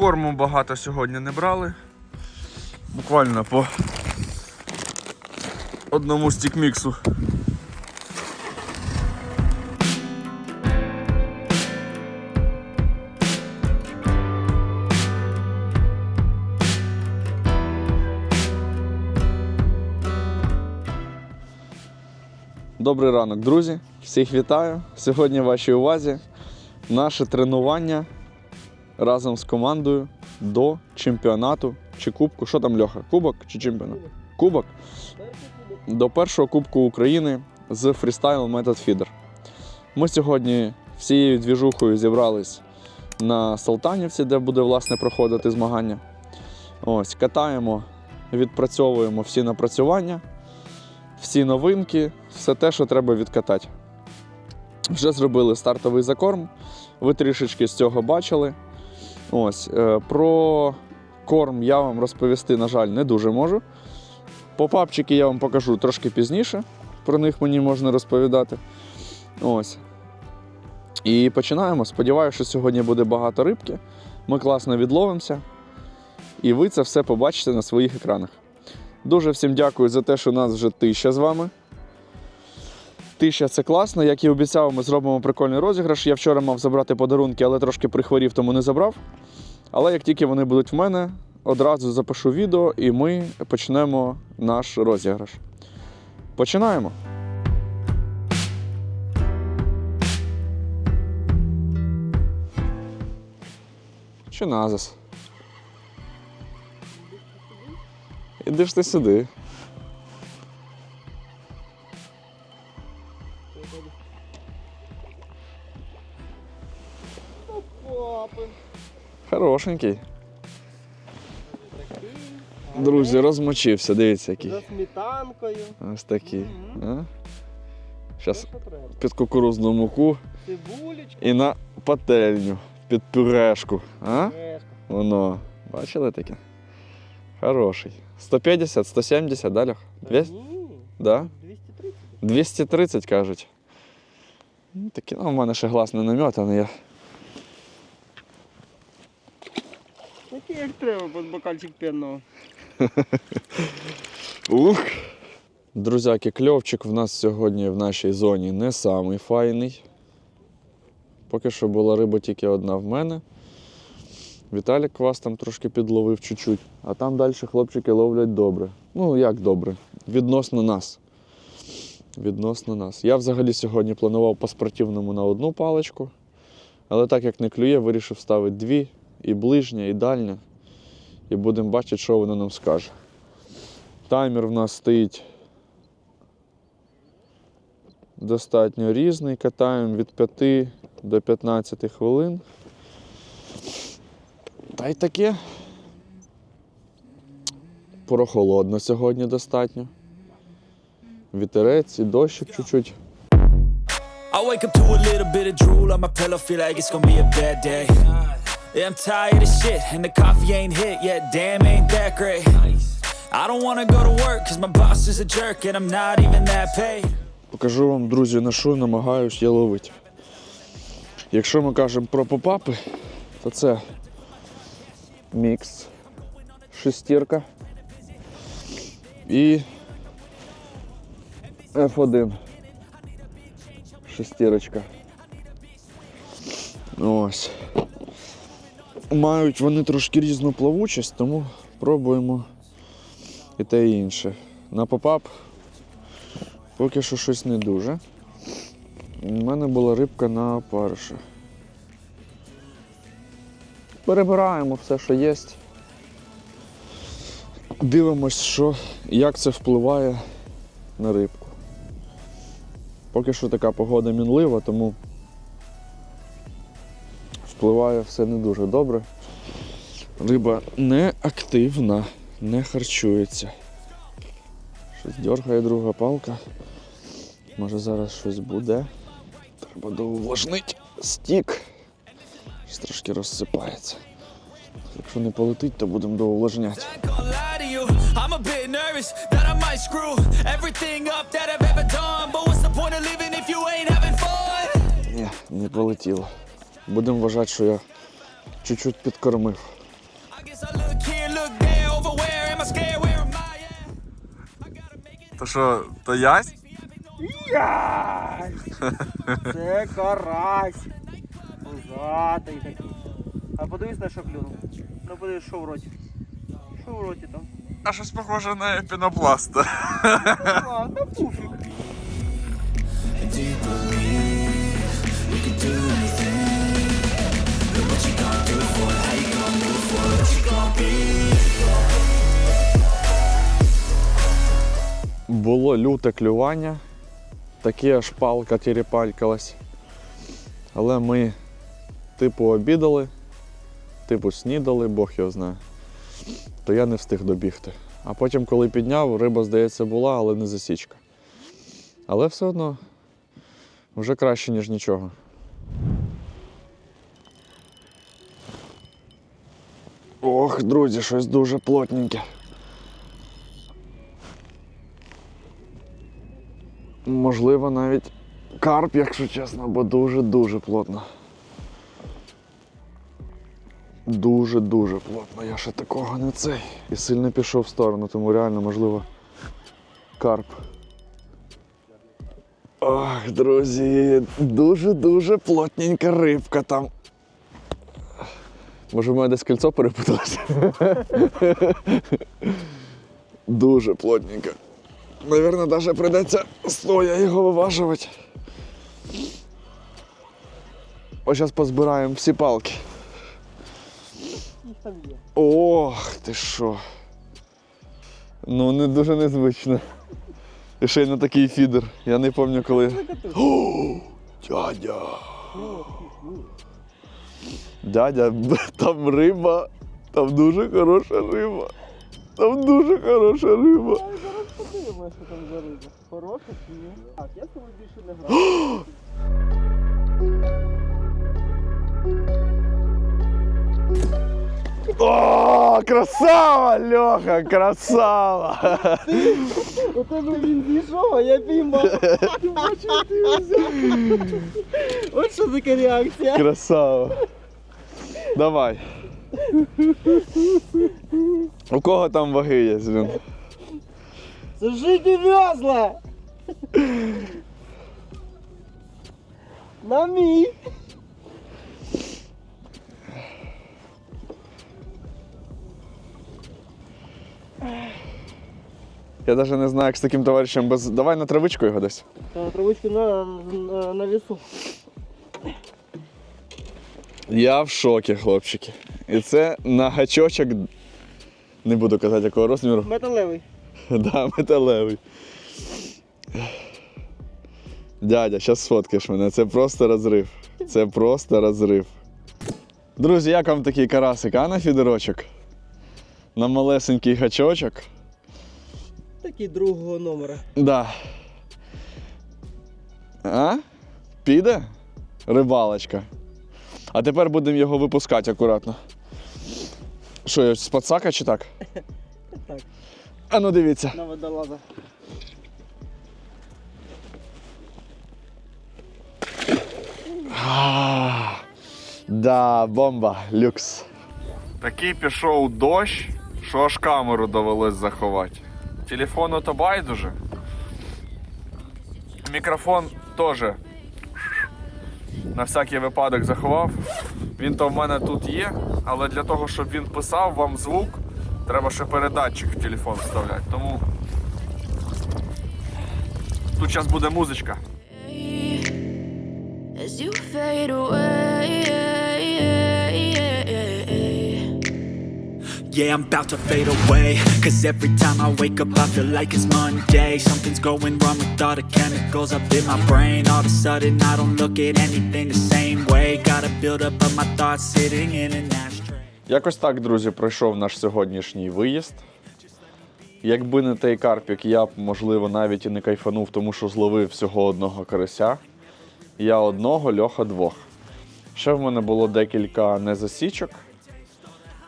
Корму багато сьогодні не брали. Буквально по одному стікміксу. Добрий ранок, друзі! Всіх вітаю! Сьогодні в вашій увазі наше тренування разом з командою до чемпіонату чи кубку. Що там, Льоха? Кубок чи чемпіонат? Кубок. До першого Кубку України з Freestyle Method Feeder. Ми сьогодні всією двіжухою зібрались на Салтанівці, де буде власне проходити змагання. Ось, катаємо, відпрацьовуємо всі напрацювання, всі новинки, все те, що треба відкатати. Вже зробили стартовий закорм. Ви трішечки з цього бачили. Ось, е, про корм я вам розповісти, на жаль, не дуже можу. Попапчики я вам покажу трошки пізніше. Про них мені можна розповідати. Ось. І починаємо. Сподіваюся, що сьогодні буде багато рибки. Ми класно відловимося. І ви це все побачите на своїх екранах. Дуже всім дякую за те, що нас вже тисяча з вами. Тисяча це класно. Як і обіцяв, ми зробимо прикольний розіграш. Я вчора мав забрати подарунки, але трошки прихворів, тому не забрав. Але як тільки вони будуть в мене, одразу запишу відео і ми почнемо наш розіграш. Починаємо. Чи назас? Іди ж ти сюди. Папи. Хорошенький. Друзі, розмочився, дивіться який. За сметанкою. Ось такий. Зараз під кукурузну муку Цибулечка, і на пательню під пюрешку. А? Воно. Бачили таке? Хороший. 150, 170, да, Льох? 200? Ні, Да? 230. 230 кажуть. Ну, ну, в мене ще глаз не наметаний. Я... Такий як треба, під бокальчик пенного. Ух! Друзяки, кльовчик в нас сьогодні в нашій зоні не самий файний. Поки що була риба тільки одна в мене. Віталік вас там трошки підловив чуть-чуть. А там далі хлопчики ловлять добре. Ну, як добре? Відносно нас. Відносно нас. Я взагалі сьогодні планував по спортивному на одну паличку, але так як не клює, вирішив ставити дві, і ближня, і дальня. І будемо бачити, що воно нам скаже. Таймер в нас стоїть достатньо різний. Катаємо від 5 до 15 хвилин. Та й таке. Прохолодно сьогодні достатньо. Вітерець і дощик чуть-чуть. I wake up to a little bit of drool on my pillow, feel like it's gonna be a bad day. Yeah, I'm tired of shit, and the coffee ain't hit yet, damn, ain't that great. I don't wanna go to work, cause my boss is a jerk, and I'm not even that paid. Покажу вам, друзі, на що намагаюсь я ловити. Якщо ми кажемо про попапи, то це мікс, шестірка і F1. Шестірочка. Ось. Мають вони трошки різну плавучість, тому пробуємо і те і інше. На попап Поки що щось не дуже. У мене була рибка на париша. Перебираємо все, що є. Дивимось, що, як це впливає на рибку. Поки що така погода мінлива, тому впливає все не дуже добре. Риба не активна, не харчується. Щось дергає друга палка. Може зараз щось буде. Треба доувлажнити стік. Щось трошки розсипається. Якщо не полетить, то будемо доувлажняти. I ain't gonna lie to you, I'm a bit nervous that I might screw everything up that I've ever done. But what's the point of living if you ain't having fun? Ні, не полетіло. Будемо вважати, що я чуть-чуть підкормив. guess I look here, look there, over where am I scared? Where am I at? То що, то ясь? Яй! Це карась. Пузатий такий. А подивись на що клюнув. Ну подивись, що в роті. Що в роті там? А щось похоже на пінопласта. А, та пуфік. Було люте клювання, таке аж палка тіріпалькалась. Але ми типу обідали, типу снідали, Бог його знає. То я не встиг добігти. А потім, коли підняв, риба, здається, була, але не засічка. Але все одно вже краще, ніж нічого. Ох, друзі, щось дуже плотненьке. Можливо, навіть карп, якщо чесно, бо дуже-дуже плотно. Дуже-дуже плотно. Я ще такого не цей. І сильно пішов в сторону, тому реально, можливо, карп. Ох, друзі, дуже-дуже плотненька рибка там. Може, в мене десь кільцо перепуталося? Дуже плотненько. Наверное, даже придеться стоя його виважувати. Ось зараз позбираємо всі палки. Їх там є. Ох, ти що. Ну, не дуже незвично. І ще й на такий фідер. Я не пам'ятаю, коли. О, дядя. Дядя, там риба. Там дуже хороша риба. Там дуже хороша риба. А зараз подивимося, що там за риба. Хороша чи ні? Так, я з тобою більше не граю. О, красава, Льоха, красава! У тебе він зійшов, а я піймав. От що така реакція. Красава. Давай. У кого там ваги є? Блін? Це життя в'язла! На мій! Я навіть не знаю, як з таким товаришем без. Давай на травичку його десь. Та травичку на, на, на вісу. Я в шокі, хлопчики. І це на гачочок. Не буду казати, якого розміру. Металевий. Да, металевий. Дядя, зараз сфоткаєш мене. Це просто розрив. Це просто розрив. Друзі, як вам такий карасик, а на фідерочок? На малесенький гачочок. Такий другого номера. Да. А? Піде? Рибалочка. А тепер будемо його випускати акуратно. Що, я з пацака чи так? Так. А ну дивіться. На водолаза. А, Да, бомба, люкс. Такий пішов дощ, що аж камеру довелось заховати. Телефону то байдуже. Мікрофон теж на всякий випадок заховав. Він то в мене тут є, але для того, щоб він писав вам звук, треба ще передатчик в телефон вставляти. Тому тут зараз буде музичка. as you fade away. Yeah, I'm about to fade away. Cause every time I wake up, I feel like it's Monday. Something's going wrong with all the chemicals up in my brain. All of a sudden, I don't look at anything the same way. Gotta build up of my thoughts sitting in an ashtray. Якось так, друзі, пройшов наш сьогоднішній виїзд. Якби не той карпік, я б, можливо, навіть і не кайфанув, тому що зловив всього одного карася. Я одного, Льоха двох. Ще в мене було декілька незасічок.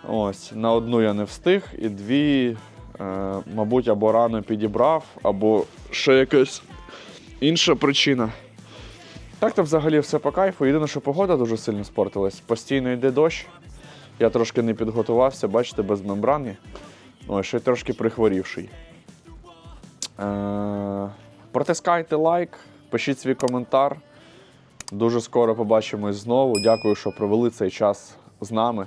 Ось, На одну я не встиг, і дві, е, мабуть, або рано підібрав, або ще якась інша причина. Так то взагалі все по кайфу. Єдине, що погода дуже сильно спортилась. Постійно йде дощ. Я трошки не підготувався, бачите, без мембрани. Ось, ще й трошки прихворівший. Е, Протискайте лайк, пишіть свій коментар. Дуже скоро побачимось знову. Дякую, що провели цей час з нами.